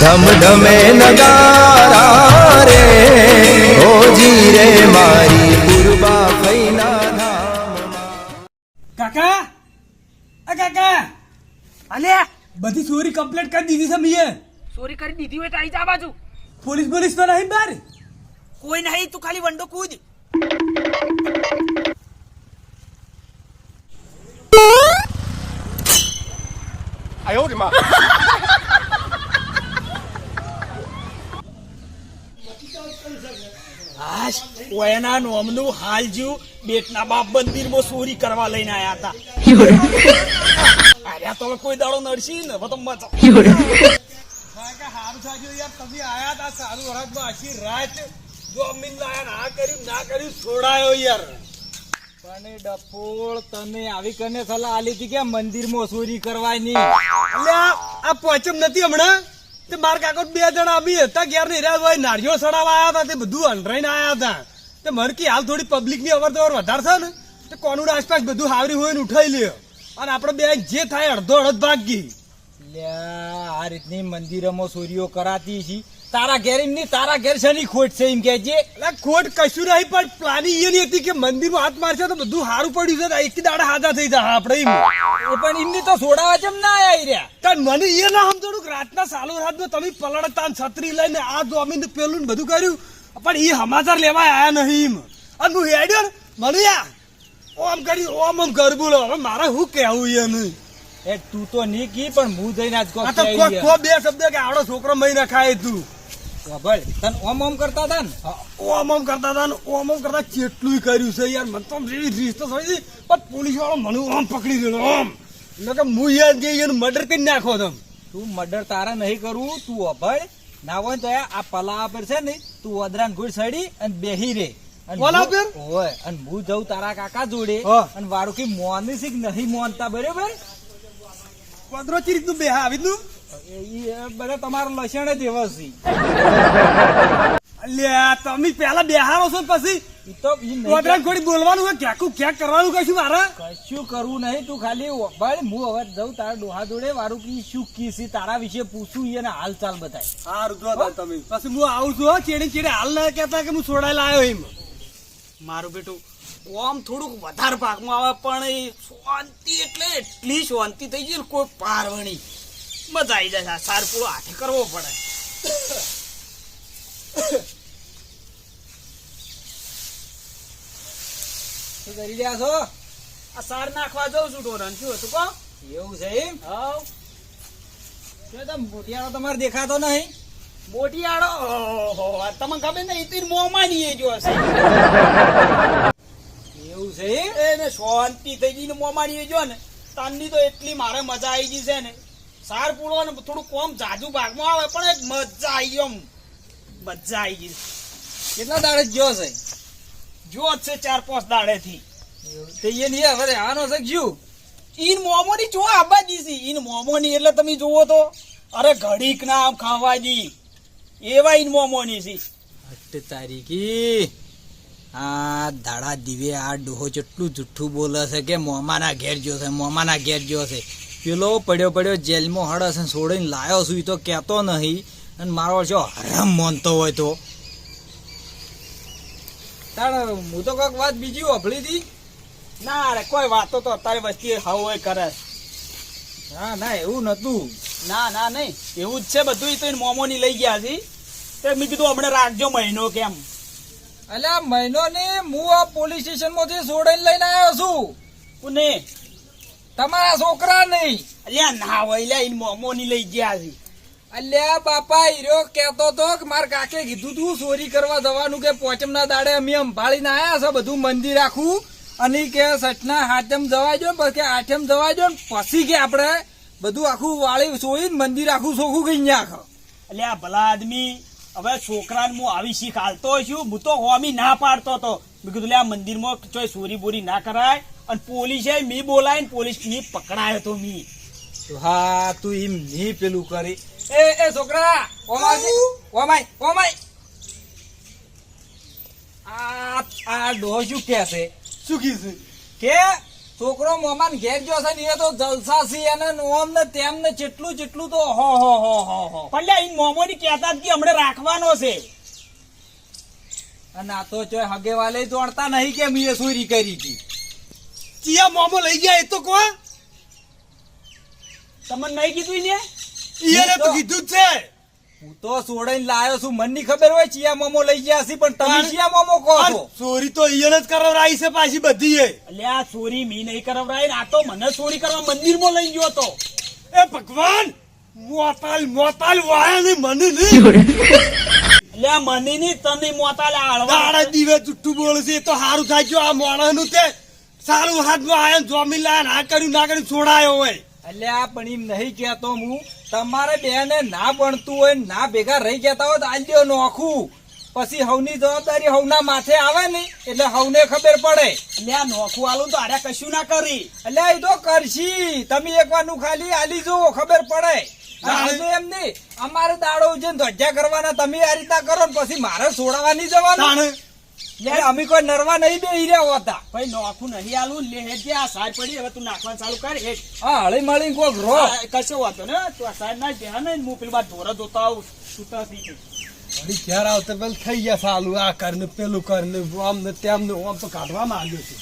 ધમ ધમે નગારા રે હોજી રે મારી પૂર્વા ફૈના ધામમાં કાકા? આ કાકા? અલે? બધી ચોરી કમ્પ્લીટ કરી દીધી છે મીએ. ચોરી કરી દીધી હોય તો આવી જા બાજુ. પોલીસ પોલીસ તો નહીં બાર? કોઈ નહીં તું ખાલી વંડો કૂદ. હાશ ઓયના નોમનું હાલ જીવ બેટના બાપ મંદિરમાં ચોરી કરવા લઈને આયા હતા. અરે તો કોઈ દાડો નડશી ને તો મજા હારું સાજુ યાર તમે આયા તા સારું વરસમાં આખી રાત જો અમીન લાયા ના કર્યું ના કર્યું છોડાયો યાર. પણ ડફોળ તને આવી કરીને સલાહ આલી હતી કે મંદિરમાં ચોરી કરવાની. એટલે આ પોચમ નથી હમણાં. તે માર કાકો બે જણા અમી હતા, ઘેર નહીં રહ્યા ભાઈ નાળિયો સડાવવા આવ્યા હતા, તે બધું અંડરાઈને આવ્યા હતા. તે મરકી હાલ થોડી પબ્લિકની અવર તવર વધારે ને, તે કોનુડ આસપાસ બધું હાવરી હોય ને ઉઠાઈ લ્યો. અને આપણે બે જે થાય અડધો અડધ ભાગી. લે, આ રીતની મંદિરોમાં ચોરીઓ કરાતી છે. તારા ઘેર એમ તારા ઘેર છે ની ખોટ છે એમ કે છે? ખોટ કશું નહીં પણ પ્લાનિંગ એની હતી કે મંદિરમાં હાથ મારશે તો બધું સારું પડ્યું છે એક દાડા હાજા થઈ જાય આપણે એ પણ એમની તો છોડાવા જેમ ના આવી રહ્યા. કારણ મને એ ના સમજણું કે રાતના સાલો રાતમાં તમે પલળતા છત્રી લઈને આ જોમીન પેલું ને બધું કર્યું પણ એ સમાચાર લેવા આયા નહીં એમ. અને હું હેડ્યો ને મને ઓમ કરી ઓમ ઓમ ગરબુલો હવે મારે શું કહેવું એનું? એ તું તો નહીં કી પણ હું જઈને આજ કો બે શબ્દ કે આવડો છોકરો મહી નખાય તું. વાભળ, તને ઓમ ઓમ કરતા હતા ને? ઓમ ઓમ કરતા હતા ને ઓમ ઓમ કરતા કેટલું કર્યું છે યાર મને તો એવી રીસ તો થઈ. પણ પોલીસ વાળો મને ઓમ પકડી દીધો ઓમ. એટલે કે હું યાર જે મર્ડર કરી નાખો તમે. તું મર્ડર તારા નહીં કરવું તું અભય ના હોય તો આ પલા પર છે ને તું વદરાન ગુડ સડી અને બેહી રે. અને હું- પર? અને હું જઉં તારા કાકા જોડે અને વાળું કે મોની શીખ નહીં મોનતા બરાબર? પદરો ચી રીતનું બે આવી એ બધા તમારા લક્ષણ જ એવા છે. અલ્યા તમે પેલા બેહારો છો પછી? તો ખોડી બોલવાનું હોય ક્યાંકું ક્યાંક કરવાનું કશું મારે? કશું કરવું નહીં તું ખાલી ભાઈ હું હવે જઉં તારા ડોહા જોડે મારું કી શું કીસી તારા વિશે પૂછું એને હાલ ચાલ બતાય. જો તમે. પછી હું આવું છું હો, ચેડી ચેડી હાલ ના કહેતા કે હું છોડાયેલા આવ્યો એમ. મારું બેટું ઓમ થોડુંક વધારે ભાગમાં આવે પણ એ શાંતિ એટલે એટલી શાંતિ થઈ ગઈ ને કોઈ પારવણી મજા આવી જાય સાર પૂરો હાથે કરવો પડે. શું કરી રહ્યા છો? આ સાર નાખવા જઉં છું ઢોરણ. શું હતું કો એવું છે એમ? હવ. મોટિયાળો તમારે દેખાતો નહીં? મોટિયાળો? તમને ખબર ને મોંમાં જો હશે. એવું છે એને શાંતિ થઈ ગઈ ને મોંમાં ની જો ને તાનની તો એટલી મારે મજા આવી ગઈ છે ને. સાર પૂળો ને થોડું કોમ જાજુ ભાગમાં આવે પણ એક મજા આવી એમ. મજા આવી ગઈ. કેટલા દાડે ગયો છે? જો છે ચાર પાંચ દાડે થી તે એ નહીં હવે રહેવાનો છે ગયું ઈન મોમોની જો આબા છે. ઈન મોમોની એટલે તમે જુઓ તો અરે ઘડીક ના આમ ખાવા દી એવા ઈન મોમોની છે. અઠ તારીખી. આ દાડા દીવે આ ડોહો જેટલું જુઠ્ઠું બોલે છે કે મોમાના ઘેર જો છે મોમાના ઘેર જો છે. પેલો પડ્યો પડ્યો જેલમાં હડસ અને છોડીને લાયો છું, તો કહેતો નહીં. અને મારો જો હરામ માનતો હોય તો. તાણ, હું તો કોઈક વાત બીજી વાપરી હતી? ના રે, કોઈ વાતો તો અત્યારે વસ્તી હવે કરે. છે. ના ના, એવું નતું. ના ના, નહીં. એવું જ છે, બધું તો ઈન મોમોની લઈ ગયા છે. તે મેં કીધું હમણાં રાખજો મહિનો કેમ. અલ્યા, મહિનો ને હું આ પોલીસ સ્ટેશનમાંથી છોડીને લઈને આવ્યો છું. કોને તમારા છોકરા નહીં. અલ્યા ના હોય લ્યા ઈન મોમોની લઈ ગયા છે. અલ્યા બાપા હીરો કેતો તો કે માર કાકે કીધું તું ચોરી કરવા જવાનું કે પોચમ ના દાડે અમે અંભાળીને આયા છે બધું મંદિર આખું અને કે સટના હાથમ જવા જો પછી આઠમ જવા જો ને પછી કે આપણે બધું આખું વાળી સોઈ મંદિર આખું ચોખ્ખું ગઈ એટલે અલ્યા ભલા આદમી હવે છોકરાને હું આવી શીખ હાલતો છું હું તો હોમી ના પાડતો હતો મેં કીધું લે આ મંદિરમાં ચોય ચોરી બોરી ના કરાય અને પોલીસે મી બોલાય પોલીસ મી પકડાયો તો મી. હા તું એમ મી પેલું કરી. એ એ છોકરા ઓમાય ઓમાય ઓમાય આ આ ડોહ શું કે છે? શું કીધું કે છોકરો મોમાન ઘેર ગયો છે ને એ તો જલસા છે અને નોમ ને તેમ ને જેટલું જેટલું તો હો હો હો હો હો. પણ લે મોમો ની કહેતા જ કે હમણે રાખવાનો છે. અને આ તો ચોય હગે વાલે દોડતા નહીં કે મીએ સુરી કરી હતી ચિયા મોમો લઈ ગયા એ તો કો. તમને નહીં કીધું ને ઈયને તો કીધું જ છે. હું તો સોડાઈને લાયો છું મનની ખબર હોય ચિયા મોમો લઈ ગયા છે પણ તમે ચિયા મોમો કહો છો? ચોરી તો ઈયને જ કરાવરાઈ છે પાછી બધી એ. એટલે આ ચોરી મી નહીં કરાવરાઈ ને આ તો મને ચોરી કરવા મંદિરમાં લઈ ગયો તો. એ ભગવાન મોતાલ મોતાલ વાયા ને મને નહીં એટલે મની ની તને મોતાલ દાડા આડા દીવે જુઠ્ઠું બોલે છે તો સારું થાય ગયો આ માણસનું તે. સારું હાથમાં આવ્યો જોમી લાયા ના કર્યું ના કર્યું છોડાયો હોય. અલ્યા પણ એમ નહીં કહેતો હું. તમારે બેને ના બનતું હોય ના ભેગા રહી જતા હોય તો આલ્યો નોખું. પછી હવની જવાબદારી હવના માથે આવે ને એટલે હવને ખબર પડે. એટલે આ નોખું આલું તો આરે કશું ના કરી. એટલે એ તો કરશી. તમે એક વાનું ખાલી આલી જુઓ ખબર પડે. એમ નહીં. અમારે દાડો છે ને ધ્વજા કરવાના તમે આ રીતના કરો ને પછી મારે છોડાવવાની જવાનું. એટલે અમે કોઈ નરવા નહીં બેહી રહ્યા હોતા. ભાઈ નોખું નહીં આલું લે હેડ આ સાર પડી હવે તું નાખવાનું ચાલુ કર એક હા હળી મળી કોક રો. કશો વાતો ને તું આ સાર ના દે ને હું પેલી વાત ધોરા ધોતા આવું સુતા થઈ હળી ક્યારે આવતા પેલું થઈ ગયા સાલું આ કર પેલું કરને આમ ને તેમ ને આમ તો કાઢવામાં આવ્યો છે.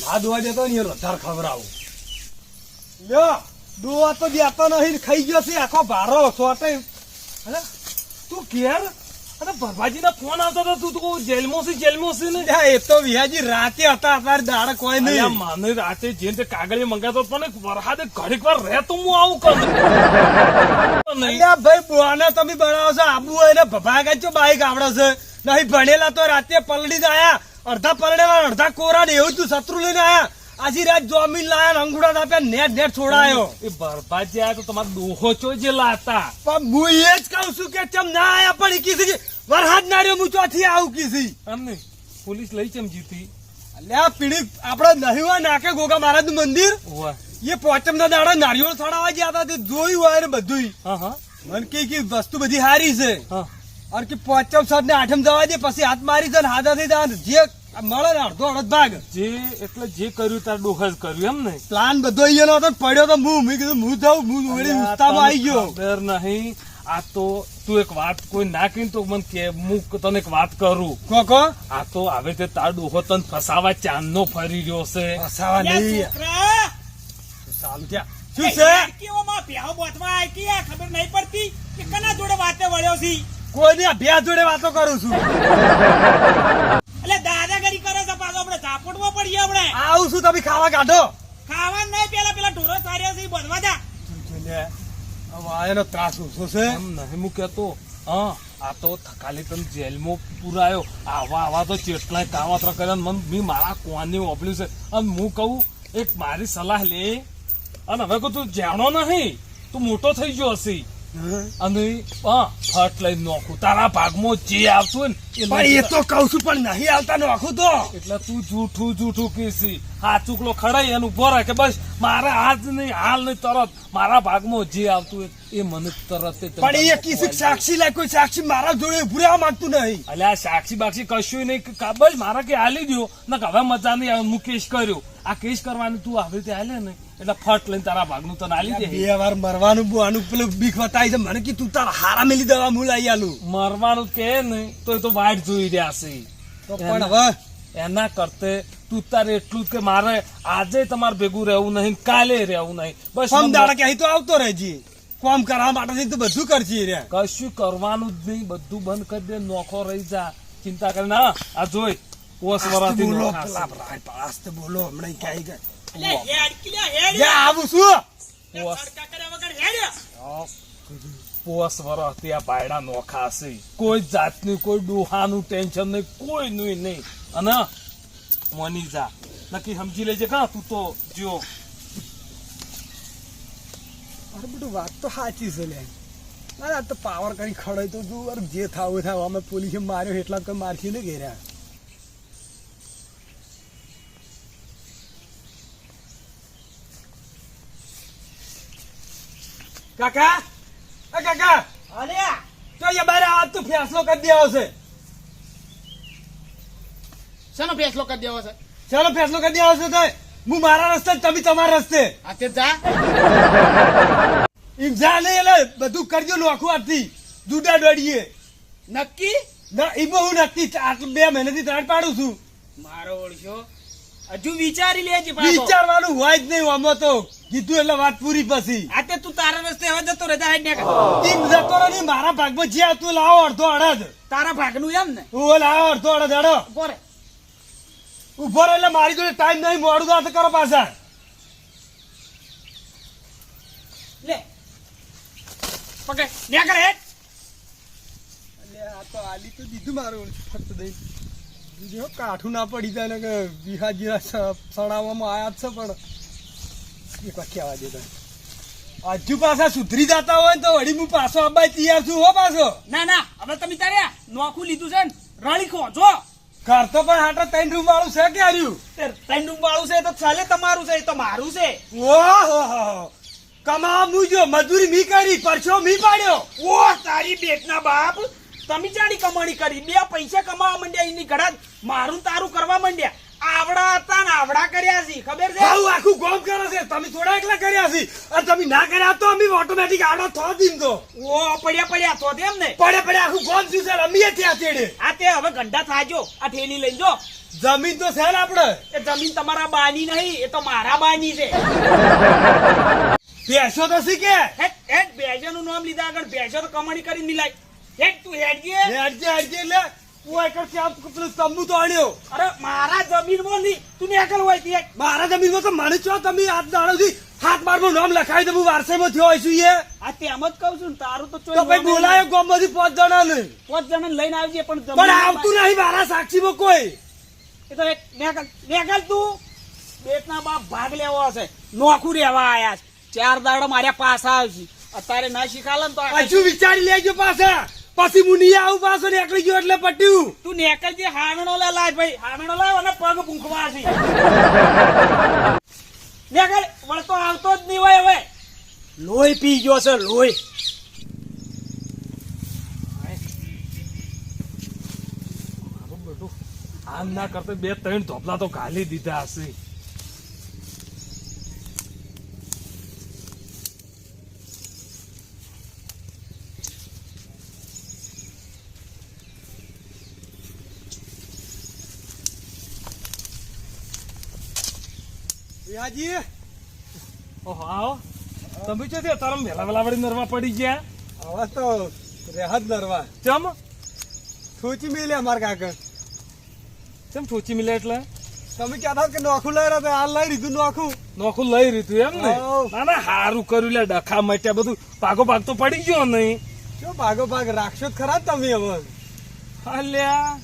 ના દોવા દેતો ને એ ખબર આવું લ્યો દોવા તો દેતો નહીં ખાઈ ગયો છે આખો ભારો સોટે અરે તું ઘેર અરે ભરભાજીના ફોન આવતો હતો તું તો જેલમાં છે જેલમાં છે ને એ તો વિહાજી રાતે હતા અત્યારે દાડે કોઈ નહીં. મને રાતે જે તે કાગળિયા મંગાતો પણ એક ઘડીક વાર રહે હું આવું કરું નહીં. ભાઈ બુઆને તમે બનાવો છો આબુ એને ભભાગા છો બાઈક આવડે છે. નહીં ભણેલા તો રાતે પલડી જ આયા. અડધા પલડેલા અડધા કોરા ને એવું તું શત્રુ લઈને આયા. આજી રાત જોમીન લાયા અંગુડા આપ્યા નેટ નેટ છોડાયો. એ બરબાજી આયા તો તમારા દોહો ચો જે લાતા? પણ હું એ જ કહું છું કે ચમ ના આયા પણ કીધી વરહાદ ના રહ્યો હું ચોથી આવું કીધી. અમને પોલીસ લઈ ચમ જીતી અલ્યા પીડી આપડે નહીં નાખે નાકે ગોગા મહારાજનું મંદિર એ પોચમ ના દાડા નારિયેળ સડાવા ગયા હતા તે જોયું હોય ને બધું મને કે કે વસ્તુ બધી હારી છે. અને કે પોચમ સાત ને આઠમ જવા દે પછી હાથ મારી છે ને હાથાથી જે મળે ને અડધો અડધ ભાગ. જે એટલે જે કર્યું તાર જ કર્યું એમ ને. પ્લાન બધો હતો પડ્યો તો હું મેં કીધું હું જાઉં હું વળી ઉસ્તામાં આવી ગયો. ખબર નહીં આ તો તું એક વાત કોઈ ના કહી તો મને કે હું તને એક વાત કરું. કોકો આ તો હવે તે તાર ડોહો તને ફસાવા ચાંદનો ફરી રહ્યો છે. ફસાવા નહીં. છોકરા! સાલું શું છે? કેવોમાં ભેહો બોતવા આઈ કે આ ખબર નહીં પડતી કે કના જોડે વાતે વળ્યો છી? કોઈની અભ્યાસ જોડે વાતો કરું છું? આવું છું તમે ખાવા કાઢો. ખાવા નહીં પેલા પેલા ઢોરો સાર્યા છે ઈ બધવા જા ત્રાસ ઓછો છે. એમ નહીં હું કહેતો હા આ તો થકાલી તને જેલમાં પુરાયો. આવા આવા તો ચેટલાય કાવતરા કર્યા ને મન મેં મારા કોને ઓપલ્યું છે. અને હું કહું એક મારી સલાહ લે. અને હવે કહું તું જાણો નહીં તું મોટો થઈ ગયો હશે. અને ફટ નોખું તારા ભાગમાં જે આવતું ને પણ એ તો કઉ છું પણ નહીં આવતા નોખું તો. એટલે તું જૂઠું જૂઠું કીસી હા ચૂકલો ખડાઈ એનું ઊભો રહે કે બસ મારા આજ નહીં હાલ નહીં તરત. મારા ભાગમાં જે આવતું હોય એ મને તરત પણ એ કિસી સાક્ષી લાય કોઈ સાક્ષી મારા જોડે ઉભું માંગતું નહીં. અલ્યા સાક્ષી બાક્ષી કશું નહીં. બસ મારા કે હાલી દો ને હવે મજા નહીં આવે હું કર્યો. આ કેસ કરવાનું તું આવી રીતે હાલે ને એટલે ફટ લઈને તારા ભાગનું તને હાલી દે. બે વાર મરવાનું બુઆનું પેલું બીક બતાવી છે. મને કે તું તારા હારા મેલી દવા હું લઈ આલું. મરવાનું કે ને તો એ તો વાઈટ જોઈ રહ્યા છે. તો પણ હવે? એના કરતે તું તારે એટલું જ કે મારે આજે તમારે ભેગું રહેવું નહીં કાલે રહેવું નહીં. બસ સમજાડે કે અહીં તો આવતો રહેજી. કોમ કરવા માટે તો બધું કરજી રે. કશું કરવાનું જ નહીં બધું બંધ કરી દે નોખો રહી જા. ચિંતા કરી ના. આ જોઈ પોસ વરસ બોલો પેલા ભાઈ પાસ્તે બોલો હમણાં ક્યાંય ગયા? એટલે હેડ કિલ્યા હેડ યા આવું છું પોસ ખડકા કર્યા વગર હેડ પોસ વરાથી આ બાયડા નોખાશે કોઈ જાતનું કોઈ ડોહાનું ટેન્શન નહીં કોઈ નહીં નહીં. અને મોની જા નક્કી સમજી લેજે કા તું તો જો. અરે બધું વાત તો સાચી છે લે. અરે આ તો પાવર કરી ખડાય તો જો અરે જે થાવું થાય અમે પોલીસે માર્યો એટલા કોઈ મારથી ને ઘેર્યા કાકા? એ કાકા! અલ્યા! તો એ બારે આજ તો ફેસલો કરી દેવો છે. શેનો ફેસલો કરી દેવો છે? ચાલો ફેસલો કરી આવશે તો હું મારા રસ્તે તમે તમારા રસ્તે. આ તે જા. જા નહીં એટલે બધું કરજો નોખું આથી. દૂડા દોડીએ. નક્કી? ના એમાં હું નક્કી બે મહિનાથી ત્રણ પાડું છું. મારો ઓળખ્યો. હજુ વિચારી લેજે વિચારવાનું હોય જ નહીં આમાં તો. કીધું એટલે વાત પૂરી પછી. આ તે તું તારા રસ્તે હવે જતો રહેતા હેડ ને ટીમ જતો નથી મારા ભાગમાં જે આવતું લાવો અડધો અડધ. તારા ભાગનું એમ ને? હું લાવો અડધો અડધ અડો બોરે ઊભો રહે એટલે મારી જોડે ટાઈમ નહીં મોડું તો કરો પાછા. લે. પકડ. ન્યા હેડ. આ તો આલી તો દીધું મારું. ફક્ત દઈ. હો, કાઠું ના પડી જાય ને કે બિહાર જીરા સડાવવામાં આયા જ છે પણ. એ કહેવા દે હજુ પાછા સુધરી જતા હોય તો વળી હું પાછો અબાઈ તૈયાર છું હો પાછો. ના ના હવે તમે તારે નોખું લીધું છે ને? રળી ખોજો ઘર તો પણ હાટો ત્રણ રૂમ વાળું છે કે હાર્યું? ત્રણ રૂમ વાળું છે તો ચાલે તમારું છે એ તો મારું છે. ઓહો કમા મુજો મજૂરી મી કરી પરછો મી પાડ્યો. ઓ તારી બેટના બાપ તમે જાણી કમાણી કરી. બે પૈસા કમાવા માંડ્યા એની ઘડા મારું તારું કરવા માંડ્યા. આવડા હતા ને આવડા કર્યા છે ખબર છે? આવું આખું ગોમ કરે છે. તમે થોડા એકલા કર્યા છે. અને તમે ના કર્યા તો અમે ઓટોમેટિક આડો થો દીમ તો ઓ પડ્યા પડ્યા તો તેમ ને પડે પડે આખું ગોમ છે છે. અમે ત્યાં તેડે આ તે હવે ગંડા થાજો. આ થેલી લઈ જો. જમીન તો છે ને આપણે એ જમીન તમારા બાની નહીં એ તો મારા બાની છે. બેસો તો શીખે હેટ બેજાનું નામ લીધા આગળ. બેજો તો કમાણી કરીને મિલાય. હેટ તું હેડજે હેડજે હેડજે એકર પેલું તંબુ તો આણ્યો. અરે મારા જમીનમાં નહીં. તું નીકળ હોય તે મારા જમીનમાં તો મને છો તમે આજ દાડોથી હાથ નામ લખાવી દે વારસાઈમાં થયો હોય છું એ. આ તેમ જ કહું છું તારું તો તો ભાઈ બોલાયો ગોમ પાંચ જણા ને પાંચ જણા લઈને આવજે પણ પણ આવતું નહીં મારા સાક્ષીમાં કોઈ. એ તો નેકલ તું. બેટના બાપ ભાગ લેવો હશે. નોખું રહેવા આયા છે. ચાર દાડો માર્યા પાછા આવશે અત્યારે ના શીખાલે ને તો હજુ વિચારી લેજો પાછા. પછી હું નહીં આવું પાછો નીકળી ગયો એટલે પટ્યું. તું નીકળજે હાણણો હાણો લે લાય ભાઈ. હાણણો લાવ અને પગ ભૂંખવા છે. નેકલ વળતો આવતો જ નહીં હોય હવે. લોહી પી ગયો છે લોહી. આમ ના કરતો બે ત્રણ ધોપલા તો ગાલી દીધા હશે. વિહાજી ઓહો આવો. તમે છો? તે તારા વેલા વેલા વળી નરવા પડી ગયા? હવે તો રેહદ નરવા. ચમ? સોચી મેલે અમાર કાકા. ચમ ઠોચી મિલે એટલે? તમે કહેતા કે નોખું લઈ રહ્યા હાલ લઈ લીધું નોખું. નોખું લઈ રીતું એમ ને. ના ના હારું કર્યું લે ડખા મટ્યા બધું. ભાગો ભાગ તો પડી ગયો નહીં. શું ભાગો ભાગ? રાખશો જ ખરા જ તમે હવે. અલ્યા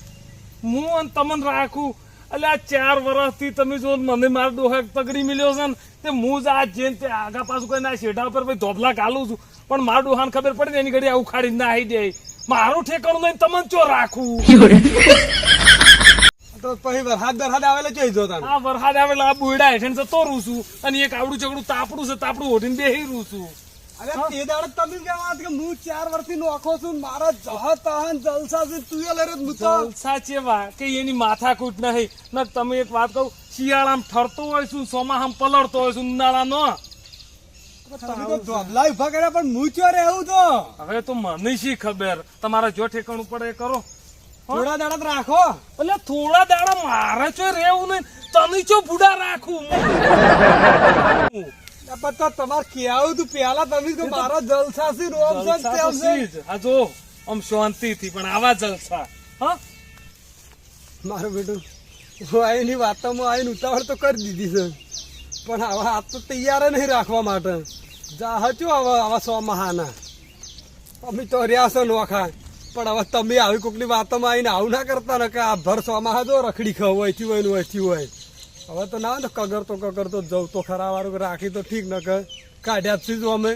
હું અને તમને રાખું. અલ્યા આ ચાર વર્ષથી તમે જો મને મારો ડોહા તગડી મળ્યો છે ને તે હું જ આ જેમ તે આગા પાછું કરીને આ શેઢા ઉપર ભાઈ ધોબલા કાલું છું. પણ મારા ડોહાને ખબર પડે ને એની ઘડી આવું ખાડી ના આવી જાય મારું ઠેકાણું નહીં તમને ચો રાખું. તો પછી વરસાદ દરહાદ આવેલો જોઈ જો તમે આ વરસાદ આવેલો આ બુયડા હેઠળ જતો રહું છું. અને એક આવડું ચગડું તાપડું છે તાપડું ઓઢીને બેહી રહું છું. અરે તે દાડે તમે કહેવા કે હું ચાર વર્ષથી નોખો છું મારા જહ તહન જલસા છે તું એ લઈ રહ્યો હું તો કે એની માથાકૂટ નહીં. ને તમે એક વાત કહું શિયાળામાં ઠરતો હોય છું ચોમાહામાં પલળતો હોય છું ઉનાળાનો. તમે તો ધોબલા ઊભા કર્યા પણ હું ચો રહેવું તો? હવે તો મને શી ખબર? તમારે જો ઠેકાણું પડે એ કરો. થોડા દાડા રાખો. એટલે થોડા દાડા મારે ચો રહેવું નહીં. તમે ચો બુડા રાખું? તો તમારે કેવું તું પેલા તમે તો મારા જલસા છે રોમ છે. જ. આ જો આમ શાંતિથી પણ આવા જલસા. હા? મારું બેટું હું આવીની વાતોમાં આવીને ઉતાવળ તો કરી દીધી છે. પણ આવા આ તો તૈયાર નહીં રાખવા માટે. જા હચું હવે આવા સો મહાના. અમે તો રહ્યા છો નોખા. પણ હવે તમે આવી કોકની વાતોમાં આવીને આવું ના કરતા ને કે આ ભર સો મહા જો રખડી ખાવ હોયથી હોય ને હોયથી હોય. હવે તો ના કગર તો કગર તો જવ. તો ખરા વાળું રાખી તો ઠીક ન કર કાઢ્યા જ છીએ અમે.